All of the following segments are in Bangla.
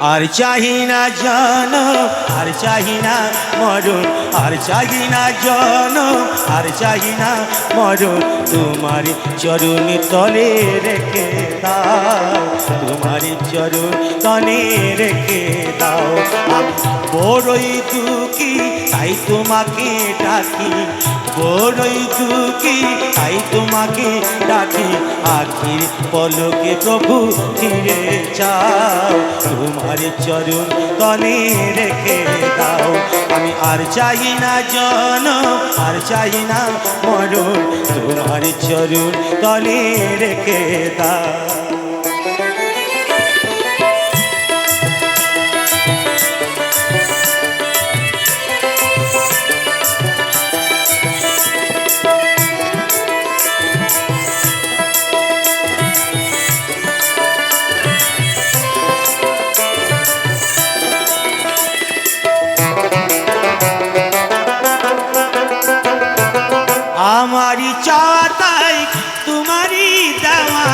আর চাহি না জন, আর চাহি না মরণ, আর চাহি না জন আর চাহি না মরণ। তোমার চরণ তলে রেখে দাও, তোমার চরণ তলে রেখে দাও। বড়ই দুঃখী, তাই তোমাকে ডাকি। বড়ই দুঃখী, তাই তোমাকে ডাকি। আখির পলকে প্রভু ফিরে চাও, তোমার চরণ তলে রেখে দাও। আমি আর চাই না জন, আর চাই না মরণ, তোমার চরণ তলে রেখে দাও। আমারই চাতাই তোমারই দেওয়া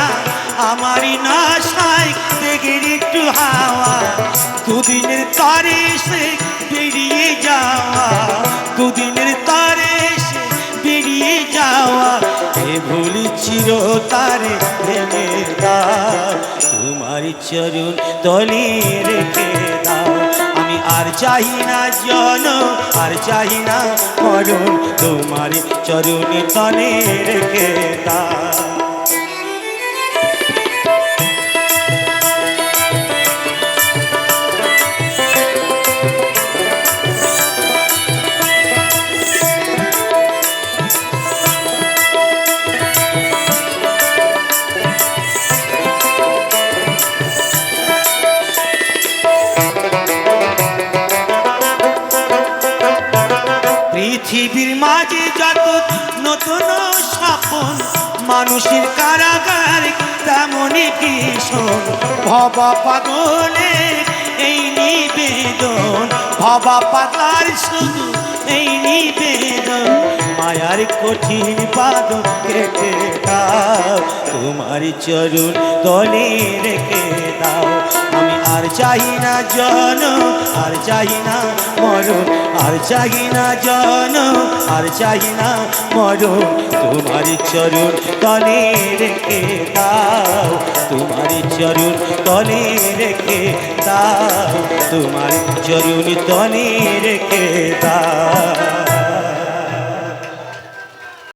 আমারই নশাই দেখের একটু হাওয়া, দুদিনের তরে সে বেরিয়ে যাওয়া, দুদিনের তরে সে বেরিয়ে যাওয়া এ ভুল চির তারে ভেঙে তোমার চরণ তলে রেখে আর চাহি না জন আর চাহি না মরণ তোমার চরণ তনে রেখে পৃথিবীর মাঝে যত নতুন স্বপন, মানুষের কারাগার তেমনই ভীষণ। ভবা পাগলে এই নিবেদন, ভবা পাগলার শুধু এই নিবেদন। মায়ার কঠিন পাদ কেটে দাও, তোমার চরণ তলে রেখে দাও। আর চাই না জন, আর চাই না মরণ আর চাই না জন, আর চাই না মরণ তোমার চরণ তলে রেখে দাও। তোমার চরণ তলে রেখে দাও। তোমার চরণ তলে রেখে দাও।